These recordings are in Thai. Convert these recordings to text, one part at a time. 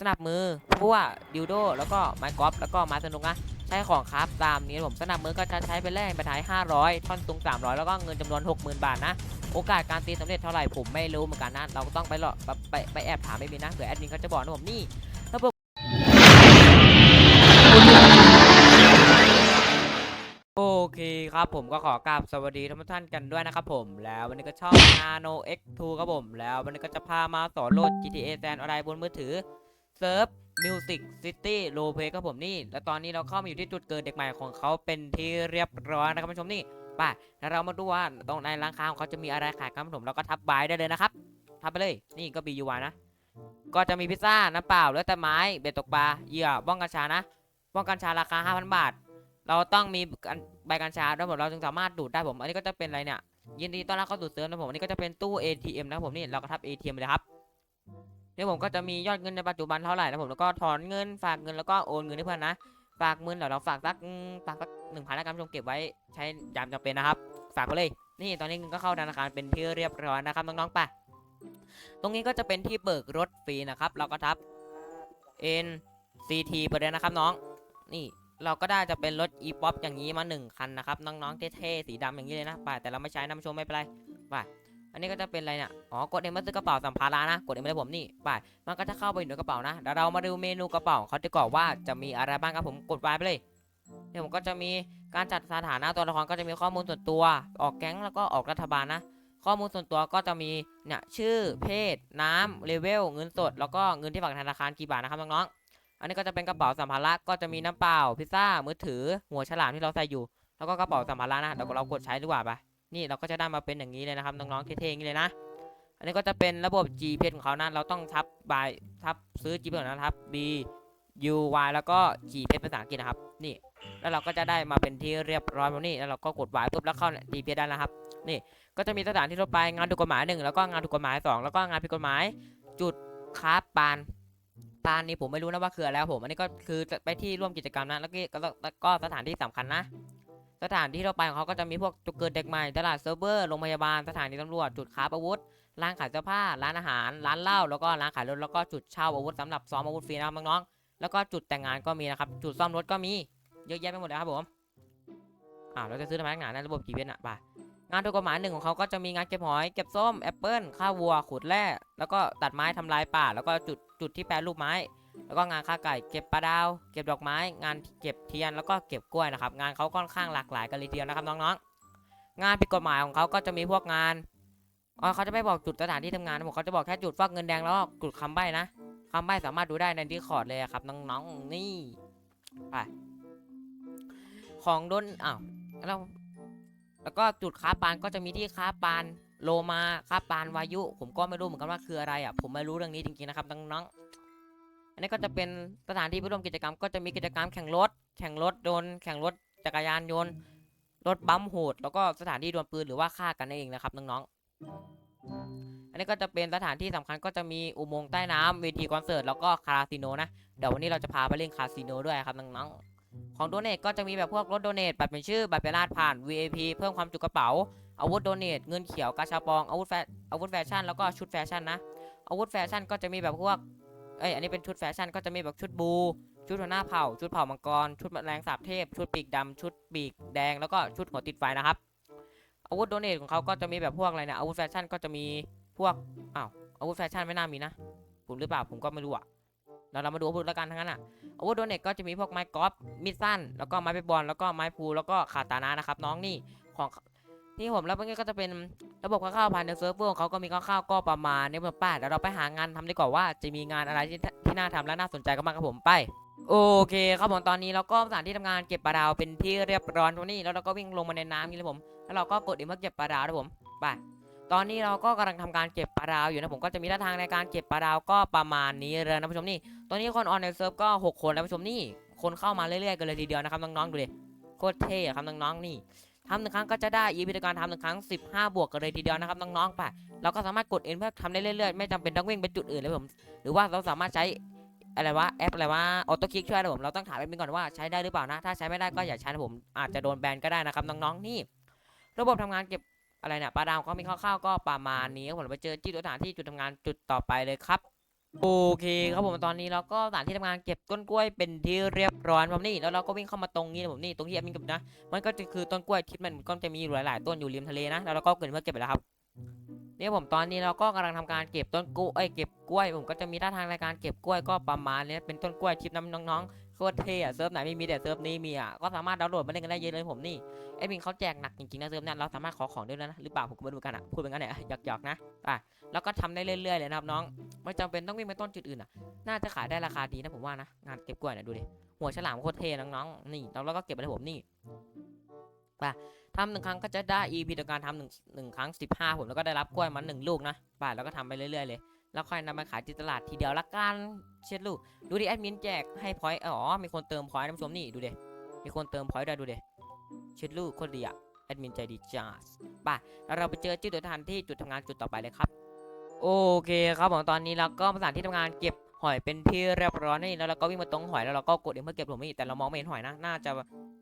สนับมือพั่วดิวโดแล้วก็ไม้กอล์ฟแล้วก็ไม้สนุกนะใช้ของครับตามนี้ผมสนับมือก็จะใช้ไปแลกไปท้าย 500 ท่อนตุง 300 แล้วก็เงินจำนวน 60,000 บาทนะ โอกาสการตีสำเร็จเท่าไหร่ผมไม่รู้เหมือนกันนะ เราก็ต้องไปหรอไปไปไปแอบถามไม่มีนะเผื่อแอดมินเขาจะบอกนะผมนี่ระบบโอเคครับผมก็ขอกราบสวัสดีทุกท่านกันด้วยนะครับผมแล้ววันนี้ก็ช่อง Nano X2 ครับผมแล้ววันนี้ก็จะพามาสอนโหลด GTA San อะไรบนมือถือ เซิร์ฟ Music City r o l e Play ครับผมนี่ แล้วตอนนี้เราเข้ามาอยู่ที่จุดเกิดเด็กใหม่ของเขาเป็นที่เรียบร้อยนะครับผู้ชมนี่ไปแล้วเรามาดูว่าตรงในร้านค้าของเขาจะมีอะไรขายครับผมเราก็ทับบายได้เลยนะครับทับไปเลยนี่ก็ BUY นะ ก็จะมีพิซซ่าน้ำเปล่าเลือดแต่ไม้เบ็ดตกปลาเหยื่อบ้องกัญชานะบ้องกัญชาราคา 5,000 บาท เราต้องมีใบกัญชาด้วยผมเราจึงสามารถดูดได้ผม อันนี้ก็จะเป็นอะไรเนี่ยยินดีต้อนรับเข้าสู่เซิร์ฟนะผมอันนี้ก็จะเป็นตู้ ATM นะผมนี่เราก็ทับ ATM เลยครับ เนี่ผมก็จะมียอดเงินในปัจจุบันเท่าไหร่นะผมแล้วก็ถอนเงินฝากเงินแล้วก็โอนเงินให้เพื่อนนะฝากเงินเดี๋ยวเราฝากสักฝากสักหนึ่งพันแล้วกันชมเก็บไว้ใช้ยามจำเป็นนะครับ ฝากไปเลย นี่ตอนนี้เงินก็เข้าธนาคารเป็นที่เรียบร้อยนะครับน้องๆไปตรงนี้ก็จะเป็นที่เบิกรถฟรีนะครับ เราก็ทับ N CT ไปเลยนะครับน้อง นี่เราก็ได้จะเป็นรถ e p o p อย่างนี้มาหนึ่งคันนะครับน้องๆเท่ๆสีดำอย่างนี้เลยนะไปแต่เราไม่ใช้นะผู้ชมไม่เป็นไรไป อันนี้ก็จะเป็นอะไรเนี่ยอ๋อกดเอ็มมาซื้อกระเป๋าสัมภาระนะ กดเอ็มเลยผมนี่ไปมันก็จะเข้าไปอยู่ในกระเป๋านะเดี๋ยวเรามาดูเมนูกระเป๋าเขาจะกรอกว่าจะมีอะไรบ้างครับผมกดไปไปเลยเนี่ยผมก็จะมีการจัดสถานะตัวละครก็จะมีข้อมูลส่วนตัว ออกแก๊งแล้วก็ออกรัฐบาลนะ ข้อมูลส่วนตัวก็จะมีเนี่ยชื่อเพศ น้ำเลเวลเงินสด แล้วก็เงินที่ฝากธนาคารกี่บาทนะครับน้องๆอันนี้ก็จะเป็นกระเป๋าสัมภาระก็จะมีน้ำเปล่าพิซซ่ามือถือหัวฉลามที่เราใส่อยู่ แล้วก็กระเป๋าสัมภาระนะเดี๋ยวเรากดใช้ดีกว่าไป นี่เราก็จะได้มาเป็นอย่างนี้เลยนะครับน้องๆเท่ๆอย่างนี้เลยนะ อันนี้ก็จะเป็นระบบ G เพของเขานะเราต้องทับบายทับซื้อ G เพนะครับ B U Y แล้วก็ G เพภาษาอังกฤษนะครับ นี่ แล้วเราก็จะได้มาเป็นที่เรียบร้อยแบบนี้แล้วเราก็กด Y ปุ๊บแล้วเข้า G เพได้แล้วครับก็จะมีสถานที่ทั่วไปงานถูกกฎหมายหนึ่งแล้วก็งานถูกกฎหมายสองแล้วก็งานผิดกฎหมาย จุดค้าปานปานนี่ผมไม่รู้นะว่าคืออะไรครับผม อันนี้ก็คือจะไปที่ร่วมกิจกรรมนะแล้วก็แล้วแล้วก็สถานที่สำคัญนะ สถานที่ทั่วไปของเขาก็จะมีพวกจุดเกิดเด็กใหม่ ตลาดเซิร์ฟเวอร์ โรงพยาบาล สถานีตำรวจ จุดค้าอาวุธ ร้านขายเสื้อผ้า ร้านอาหาร ร้านเหล้า แล้วก็ร้านขายรถ แล้วก็จุดเช่าอาวุธสำหรับซ้อมอาวุธฟรีนะครับน้องๆแล้วก็จุดแต่งงานก็มีนะครับ จุดซ่อมรถก็มี เยอะแยะไปหมดเลยครับผมอ่าเราจะซื้อทำไมนักหนาในระบบกีเป็นอะไปงานถูกกฎหมายหนึ่งของเขาก็จะมีงานเก็บหอย เก็บส้ม แอปเปิลฆ่าวัว ขุดแร่ แล้วก็ตัดไม้ทำลายป่า แล้วก็จุดจุดที่แปรรูปไม้ แล้วก็งานฆ่าไก่เก็บปลาดาว เก็บดอกไม้ งานเก็บเทียนแล้วก็เก็บกล้วยนะครับ งานเขาค่อนข้างหลากหลายกันเลยทีเดียวนะครับน้องๆ งานผิดกฎหมายของเขาก็จะมีพวกงานอ๋อเขาจะไม่บอกจุดสถานที่ทำงานนะผมเขาจะบอกแค่จุดฟอกเงินแดงแล้วก็จุดคำใบ้นะคำใบ้สามารถดูได้ในดีคอร์ดเลยครับน้องๆนี่ไปของโดนอ้าวแล้วแล้วก็จุดค้าปานก็จะมีที่ค้าปานโลมาค้าปานวายุ ผมก็ไม่รู้เหมือนกันว่าคืออะไรอะผมไม่รู้เรื่องนี้จริงๆนะครับน้องๆ อันนี้ก็จะเป็นสถานที่เพื่อร่วมกิจกรรม ก็จะมีกิจกรรมแข่งรถ แข่งรถโดนแข่งรถจักรยานยนต์ รถบัมป์โหด แล้วก็สถานที่ดวลปืนหรือว่าฆ่ากันเองนะครับน้องๆ อันนี้ก็จะเป็นสถานที่สำคัญก็จะมีอุโมงค์ใต้น้ำเวทีคอนเสิร์ตแล้วก็คาสิโนนะ เดี๋ยววันนี้เราจะพาไปเล่นคาสิโนด้วยครับน้องๆ ของโดเนทก็จะมีแบบพวกรถโดเนทบัตรเป็นชื่อบัตรเป็นรหัสผ่าน VIP เพิ่มความจุกระเป๋า อาวุธโดเนทเงินเขียวกาชาปองอาวุธแฟอาวุธแฟชั่นแล้วก็ชุดแฟชั่นนะอาวุธแฟชั่นก็จะมีแบบพวก เอ้ยอันนี้เป็นชุดแฟชั่นก็จะมีแบบชุดบู ชุดหัวหน้าเผ่า ชุดเผ่ามังกร ชุดแมลงสาบเทพ ชุดปีกดำชุดปีกแดง แล้วก็ชุดหัวติดไฟนะครับ อาวุธโดเนทของเขาก็จะมีแบบพวกอะไรนี่ยอาวุธแฟชั่นก็จะมีพวก อ้าวอาวุธแฟชั่นไม่น่ามีนะ ผมหรือเปล่าผมก็ไม่รู้อะเราเรามาดูอาวุธแล้วกันทั้งนั้นอะอาวุธโดเนทก็จะมีพวกไม้กอล์ฟมีดสั้น แล้วก็ไม้เบสบอลแล้วก็ไม้พูแล้วก็คาตานะนะครับน้องนี่ของ ที่ผมแล้วเมื่อกี้ก็จะเป็นระบบคร่าวๆภายในเซิร์ฟเวอร์ของเขาก็มีคร่าวๆก็ประมาณนี้เพื่อนป้าเดี๋ยวเราไปหางานทำดีกว่าว่าจะมีงานอะไรที่ที่น่าทำและน่าสนใจกันบ้างครับผมไปโอเคครับผมตอนนี้เราก็สถานที่ทำงานเก็บปลาดาวเป็นที่เรียบร้อยตรงนี้แล้วเราก็วิ่งลงมาในน้ำนี่เลยผมแล้วเราก็กดอีเพื่อเก็บปลาดาวนะผมไปตอนนี้เราก็กำลังทำการเก็บปลาดาวอยู่นะผมก็จะมีท่าทางในการเก็บปลาดาวก็ประมาณนี้เลยนะผู้ชมนี่ตอนนี้คนออนในเซิร์ฟก็ 6 คนแล้วผู้ชมนี่คนเข้ามาเรื่อยๆกันเลยทีเดียวนะครับน้องๆดูดิโคตรเท่อะครับน้องๆนี่ ทำหนึ่งครั้งก็จะได้อีพิธีการทำหนึ่งครั้ง 15 บวกกันเลยทีเดียวนะครับน้องๆไปเราก็สามารถกดเอ็นเพื่อทำได้เรื่อยๆ ไม่จำเป็นต้องวิ่งไปจุดอื่นเลยผม หรือว่าเราสามารถใช้อะไรวะแอปอะไรวะออโต้คลิกช่วยนะผมเราต้องถามแอปมินก่อนว่าใช้ได้หรือเปล่านะ ถ้าใช้ไม่ได้ก็อย่าใช้นะผมอาจจะโดนแบนก็ได้นะครับน้องๆนี่ ระบบทำงานเก็บอะไรเนี่ยปลาดาวเขามีคร่าวๆก็ประมาณนี้ผมไปเจอที่สถานที่จุดทำงานจุดต่อไปเลยครับ โอเคครับผมตอนนี้เราก็สถานที่ทำงานเก็บต้นกล้วยเป็นที่เรียบร้อยผมนี่แล้วเราก็วิ่งเข้ามาตรงนี้นะผมนี่ตรงที่แอดมินเก็บนะ มันก็จะคือต้นกล้วยที่มันก็จะมีอยู่หลาย ๆ ต้นอยู่ริมทะเลนะแล้วเราก็เกิดเมื่อเก็บไปแล้วครับเนี่ยผมตอนนี้เราก็กำลังทำการเก็บต้นกล้วยเก็บกล้วย ผมก็จะมีท่าทางในการเก็บกล้วยก็ประมาณเนี้ยเป็นต้นกล้วยชิปน้ำน้องๆ โคตรเท่อะเซิร์ฟไหนไม่มีแต่เซิร์ฟนี้มีอะก็สามารถดาวน์โหลดมาเล่นกันได้เยอะเลยผมนี่แอดมินเขาแจกหนักจริงๆนะเซิร์ฟนี่ยเราสามารถขอของได้แล้วนะหรือเปล่าผมก็ไม่รู้กันอะพูดเป็นกันเนี่ยหยอกๆนะอะแล้วก็ทำได้เรื่อยๆเลยนะครับน้องไม่จำเป็นต้องวิ่งไปต้นจุดอื่นอะน่าจะขายได้ราคาดีนะผมว่านะงานเก็บกล้วยเนี่ยดูดิหัวฉลามโคตรเท่น้องๆนี่แล้วเราก็เก็บไปเลยผมนี่ไปทำหนึ่งครั้งก็จะได้ EP ต่อการทำหนึ่งหนึ่งครั้งสิบห้าผมแล้วก็ได้รับกล้วยมาหนึ่งลูกนะไปแล้วก็ทำไปเรื่อยๆเลย แล้วค่อยนำมาขายที่ตลาดทีเดียวละกันเช็ดลูกดูดิแอดมินแจกให้พอยต์อ๋อมีคนเติมพอยต์นะผู้ชมนี่ดูเดมีคนเติมพอยต์ด้ดูเดเช็ดลูกคตรดีอะแอดมินใจดีจ้าไปแล้วเราไปเจอที่ตัวทานที่จุดทำงานจุดต่อไปเลยครับ โอเคครับผมตอนนี้เราก็มาสถานที่ทำงานเก็บหอยเป็นที่เรียบร้อยนี่แล้วเราก็วิ่งมาตรงหอยแล้วเราก็กดเองเพื่อเก็บผมนี่แต่เรามองไม่เห็นหอยนะน่าจะ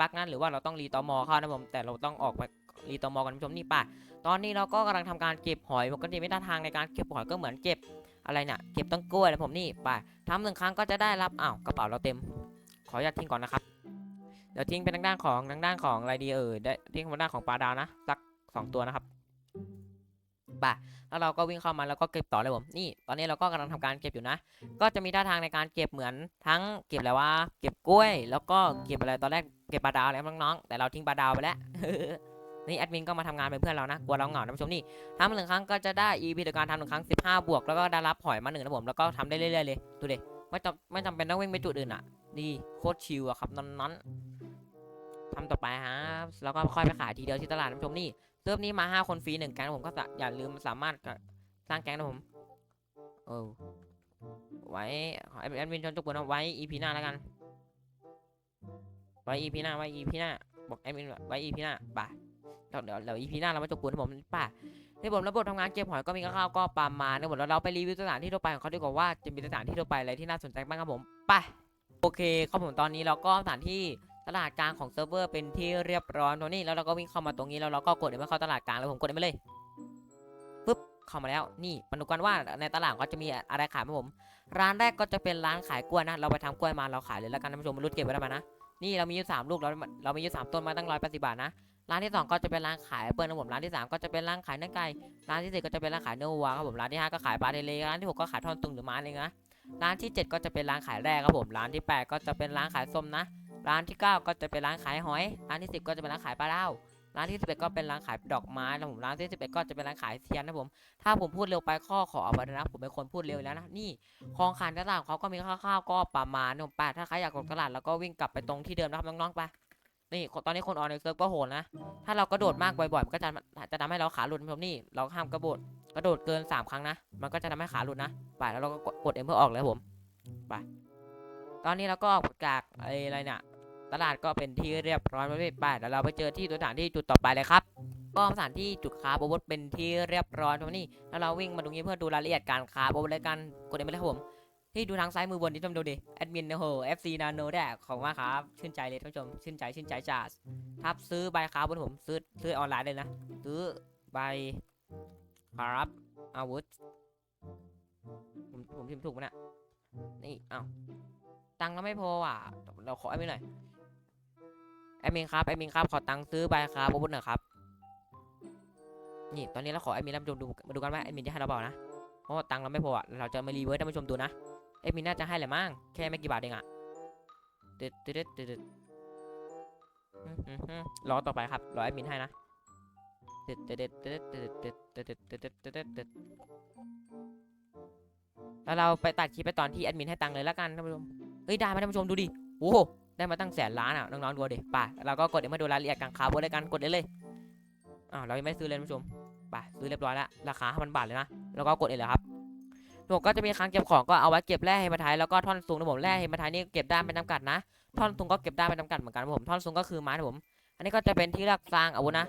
บั๊กนั่นหรือว่าเราต้องรีตอมอเข้านะผมแต่เราต้องออกไป รีตอมอกันผู้ชมนี่ป่ะตอนนี้เราก็กำลังทำการเก็บหอยปกติไม่ท่าทางในการเก็บหอยก็เหมือนเก็บอะไรเนี่ยเก็บต้นกล้วยนะผมนี่ป่ะทำหนึ่งครั้งก็จะได้รับอ้าวกระเป๋าเราเต็ม ขออนุญาตทิ้งก่อนนะครับเดี๋ยวทิ้งเป็นทางด้านของทางด้านของอะไรดีเออได้ทิ้งทางด้านของปลาดาวนะสักสองตัวนะครับป่ะแล้วเราก็วิ่งเข้ามาแล้วก็เก็บต่อเลยผมนี่ ตอนนี้เราก็กำลังทำการเก็บอยู่นะ ก็จะมีท่าทางในการเก็บเหมือนทั้งเก็บอะไรวะเก็บกล้วย แล้วก็เก็บอะไรตอนแรกเก็บปลาดาวแล้วน้องๆแต่เราทิ้งปลาดาวไปแล้ว นี่แอดมินก็มาทำงานเป็นเพื่อนเรานะกลัวเราเหงานผู้ชมนี่ทำหนึ่งครั้งก็จะได้ EP ต่อการทำหนึ่งครั้ง 15 บวก แล้วก็ได้รับหอยมาหนึ่งนะผมแล้วก็ทำได้เรื่อยๆเลยดูดิไม่จำไม่จำเป็นต้องวิ่งไปจุดอื่นอะดีโคตรชิลอะครับนั้นๆทำต่อไปฮะแล้วก็ค่อยไปขายทีเดียวที่ตลาดนผู้ชมนี่เซิร์ฟนี้มา 5 คนฟรีหนึ่งแก๊งผมก็สะอย่าลืมสามารถสร้างแก๊งนะผมเออไว้แอดมินชนทุกคนเอาไว้ EP หน้าแล้วกัน ไว้ EP หน้าไว้ EP หน้าบอกแอดมินไว้ EP หน้าป่ะ เดี๋ยวเดี๋ยวเดี๋ยว EP หน้าเรามาจบกวนผมป่ะในบทระบบทำงานเก็บหอยก็มีคร่าวก็ประมาณนะผมแล้วเราไปรีวิวสถานที่ทั่วไปของเขาดีกว่าว่าจะมีสถานที่ทั่วไปอะไรที่น่าสนใจบ้างครับผมไปโอเคครับผมตอนนี้เราก็สถานที่ตลาดกลางของเซิร์ฟเวอร์เป็นที่เรียบร้อยตรงนี้แล้วเราก็วิ่งเข้ามาตรงนี้แล้วเราก็กดเดี๋ยวมเข้าตลาดกลางแล้วผมกดไปเลยปึ๊บเข้ามาแล้วนี่มาดูกันว่าในตลาดเขาจะมีอะไรขายไหมผม ร้านแรกก็จะเป็นร้านขายกล้วยนะเราไปทำกล้วยมาเราขายเลยแล้วกันท่านผู้ชมมารุดเก็บไว้ได้ไหมนะนี่เรามีอยู่สามลูกเราเรามีอยู่สามต้นมาตั้งร้อยแปดสิบบาทนะ ร้านที่สองก็จะเป็นร้านขายแอปเปิลนะผมร้านที่สามก็จะเป็นร้านขายเนื้อไก่ร้านที่สี่ก็จะเป็นร้านขายเนื้อวัวครับผมร้านที่ห้าก็ขายปลาเทเลร้านที่หกก็ขายทอดตุงหรือม้าเลยนะร้านที่เจ็ดก็จะเป็นร้านขายแร่ครับผมร้านที่แปดก็จะเป็นร้านขายส้มนะ ร้านที่ 9 ก็จะเป็นร้านขายหอย ร้านที่ 10 ก็จะเป็นร้านขายปลาเล่าร้านที่ 11 ก็เป็นร้านขายดอกไม้นะผมร้านที่ 11 ก็จะเป็นร้านขายเทียนนะผม ถ้าผมพูดเร็วไปข้อขออาไว้ด้วยนะผมเป็นคนพูดเร็วแล้วนะ นี่ของขายตลาดของเขาก็มีคร่าวๆก็ประมาณนึงแปดถ้าใครอยากกดตลาดแล้วก็วิ่งกลับไปตรงที่เดิมนะครับน้องๆไป นี่ตอนนี้คนออนในเซิร์ฟก็โหดนะ ถ้าเรากระโดดมากบ่อยๆ มันก็จะจะทำให้เราขาหลุดนะผมนี่ เราห้ามกระโดด กระโดดเกิน 3 ครั้งนะ มันก็จะทำให้ขาหลุดนะ ไปแล้วเราก็กดเอ็มเพื่อออกเลยครับผม ไป ตอนนี้เราก็ออกจากไอ้อะไรเนี่ยตลาดก็เป็นที่เรียบร้อยไปไปแล้วเราไปเจอที่สถานที่จุดต่อไปเลยครับ ก็สถานที่จุดค้าโบว์เป็นที่เรียบร้อยตรงนี้แล้วเราวิ่งมาตรงนี้เพื่อดูรายละเอียดการค้าโบว์เลยกันกดเอ็มไปเลยครับผม ที่ดูทางซ้ายมือบนนี่ต้องดูดิแอดมินโอ้โห FC Nano ได้ของมากครับ ชื่นใจเลยท่านผู้ชม ชื่นใจชื่นใจจ้าทับซื้อใบค้าบนผมซื้อซื้อออนไลน์เลยนะ ซื้อใบครับอาวุธ ผมผมพิมพ์ถูกไหมเนี่ยนี่อ้าวตังค์เราไม่พออะ เราขอแอดมินหน่อยแอดมินครับแอดมินครับขอตังค์ซื้อใบครับอาวุธหน่อยครับนี่ตอนนี้เราขอแอดมินรับชมดูมาดูกันว่าแอดมินจะให้เราเปล่านะเพราะตังค์เราไม่พออะเราจะมารีเวิร์สท่านผู้ชมดูนะ เอ็มมิน่าจะให้แหละมั้งแค่ไม่กี่บาทเองอะตึ๊ดตึ๊ดตึ๊ดตึ๊ดรอต่อไปครับรอแอดมินให้นะตึ๊ดตึ๊ดตึ๊ดตึ๊ดตึ๊ดตึ๊ดตึ๊ดตึ๊ดตึ๊ดตึ๊ดตึ๊ดแล้วเราไปตัดคลิปไปตอนที่แอดมินให้ตังค์เลยแล้วกันท่านผู้ชมเฮ้ยได้ไหมท่านผู้ชมดูดิโอ้โหได้มาตั้งแสนล้านอะน้องๆดูดิไป่ะเราก็กดเดี๋ยวมาดูรายละเอียดการค้าบนเลยกันกดเลยเลยอ้าวเรายังไม่ซื้อเลยท่านผู้ชมไป่ะซื้อเรียบร้อยแล้วราคา5,000บาทเลยนะแล้วก็กดเลยเลยครับ ผมก็จะมีครั้งเก็บของก็เอาไว้เก็บแร่เฮมาไทยแล้วก็ท่อนสูงนะผมแร่เฮมาไทยนี่เก็บได้เป็นจำกัดนะ ท่อนสูงก็เก็บได้เป็นจำกัดเหมือนกันนะผมท่อนสูงก็คือไม้นะผม อันนี้ก็จะเป็นที่รักสร้างอาวุธนะ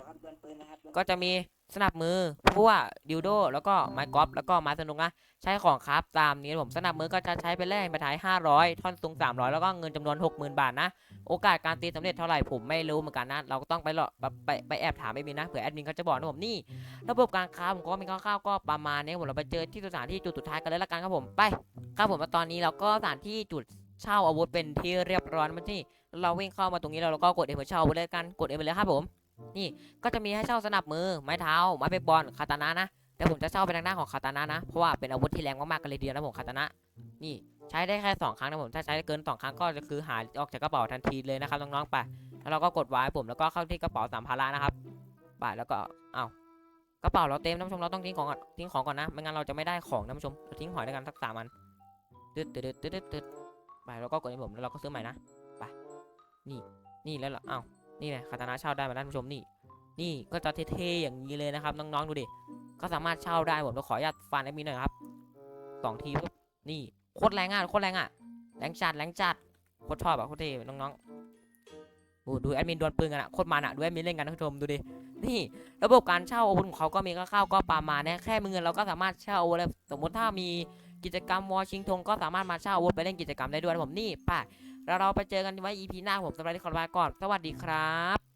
ก็จะมี สนับมือพวกดิวโดแล้วก็ไม้กอล์ฟแล้วก็ไม้สนุกนะใช้ของครับตามนี้ผมสนับมือก็จะใช้ไปแลกไปท้าย 500 ท่อนสูง300 แล้วก็เงินจำนวน 60,000 บาทนะ โอกาสการตีสำเร็จเท่าไหร่ผมไม่รู้เหมือนกันนะ เราก็ต้องไปรอไปไปไปแอบถามแอดมินนะเผื่อแอดมินเขาจะบอกนะผมนี่ ระบบการค้าผมก็มีคร่าวๆก็ประมาณนี้ผมเราไปเจอที่สถานที่จุดสุดท้ายกันเลยละกันครับผมไปครับผมตอนนี้เราก็สถานที่จุดเช่าอาวุธเป็นที่เรียบร้อยมาที่เราวิ่งเข้ามาตรงนี้แล้วเราก็กดเอเพื่อเช่าอาวุธเลยกันกดเอไปเลยครับผม นี่ก็จะมีให้เช่าสนับมือ ไม้เท้า ไม้เบสบอล คาตานะนะ แต่ผมจะเช่าไปทางด้านของคาตานะนะ เพราะว่าเป็นอาวุธที่แรงมากๆกันเลยเดียวนะผมคาตานะ นี่ใช้ได้แค่สองครั้งนะผม ถ้าใช้เกินสองครั้งก็จะคือหายออกจากกระเป๋าทันทีเลยนะครับน้องๆไป แล้วเราก็กดไว้ผมแล้วก็เข้าที่กระเป๋าสามพาระนะครับไปแล้วก็เอ้ากระเป๋าเราเต็มนผู้ชมเราต้องทิ้งของก่อนทิ้งของก่อนนะ ไม่งั้นเราจะไม่ได้ของนผู้ชมเราทิ้งหอยด้วยกันสักสามอันตึ๊ดตึ๊ดตึ๊ดตึ๊ดไปแล้วก็กดให้ผมแล้วเราก็ซื้อใหม่นะไปนี่นี่แล้วเหรออ้า นี่ไงคาตานะเช่าได้มาท่านผู้ชมนี่ นี่ก็จะเท่ๆอย่างนี้เลยนะครับน้องๆดูดิก็สามารถเช่าได้ผมจะขออนุญาตฟันแอดมินหน่อยครับสองทีปุ๊บนี่โคตรแรงอะโคตรแรงอะแรงจัดแรงจัดโคตรชอบอะโคตรเท่น้องๆดูดูแอดมินดวลปืนกันอะโคตรมันอะดูแอดมินเล่นกันท่านผู้ชมดูดินี่ระบบการเช่าอาวุธของเขาก็มีคร่าวๆก็ประมาณนี้แค่มีเงินเราก็สามารถเช่าอาวุธได้สมมติถ้ามีกิจกรรมวอชิงทงก็สามารถมาเช่าอาวุธไปเล่นกิจกรรมได้ด้วยผมนี่ไป่ะ แล้วเราไปเจอกันไว้ EP หน้าผมสำหรับที่ขอลาไปก่อน สวัสดีครับ